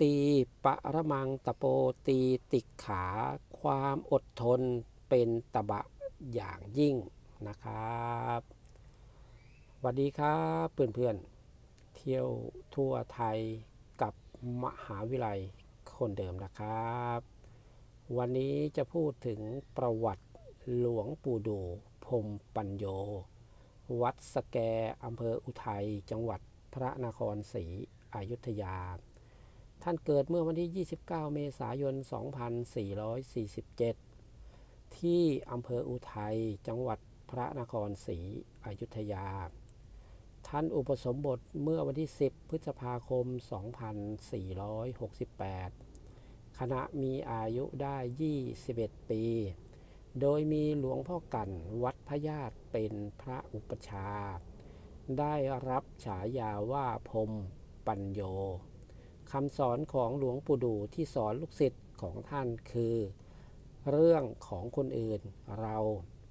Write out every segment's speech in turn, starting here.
ตีปะระมังตะโปตีติกขา ความอดทนเป็นตบะอย่างยิ่งนะครับสวัสดีครับเพื่อนๆ เที่ยวทั่วไทยกับมหาวิทยาลัยคนเดิมนะครับ วันนี้จะพูดถึงประวัติหลวงปู่ดูพรมปัญโย วัดสแกอำเภออุทัย จังหวัดพระนครศรีอยุธยา ท่านเกิดเมื่อวันที่ 29 เมษายน 2447 ที่อำเภออุทัย จังหวัดพระนครศรีอยุธยา ท่านอุปสมบทเมื่อวันที่ 10 พฤษภาคม 2468ขณะมีอายุได้ 21 ปี โดยมีหลวงพ่อกันวัดพญาตเป็นพระอุปชา ได้รับฉายาว่าพรมปัญโย คำสอนของหลวงปู่ดูที่สอนลูกศิษย์ของท่านคือ เรื่องของคนอื่นเรา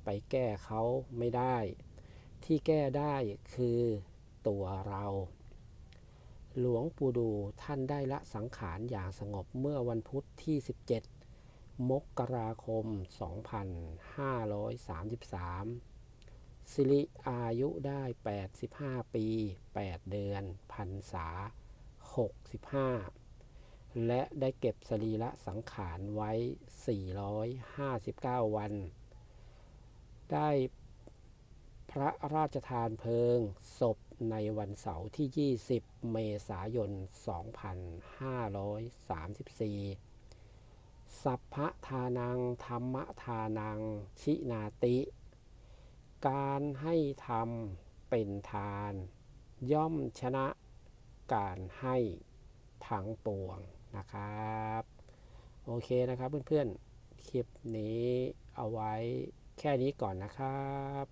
ไปแก้เขาไม่ได้ ที่แก้ได้คือตัวเรา หลวงปู่ดูท่านได้ละสังขารอย่างสงบเมื่อวันพุธที่ 17 มกราคม 2533 สิริอายุได้ 85 ปี 8 เดือนพรรษา 65 และได้เก็บสรีระสังขารไว้ 459 วัน ได้พระราชทานเพลิงศพในวันเสาร์ที่ 20 เมษายน 2534 สัพพะทานัง ธรรมทานัง ชินาติ การให้ทำเป็นทาน ย่อมชนะ การให้ทั้งปวงนะครับ โอเคนะครับเพื่อนๆ คลิปนี้เอาไว้แค่นี้ก่อนนะครับ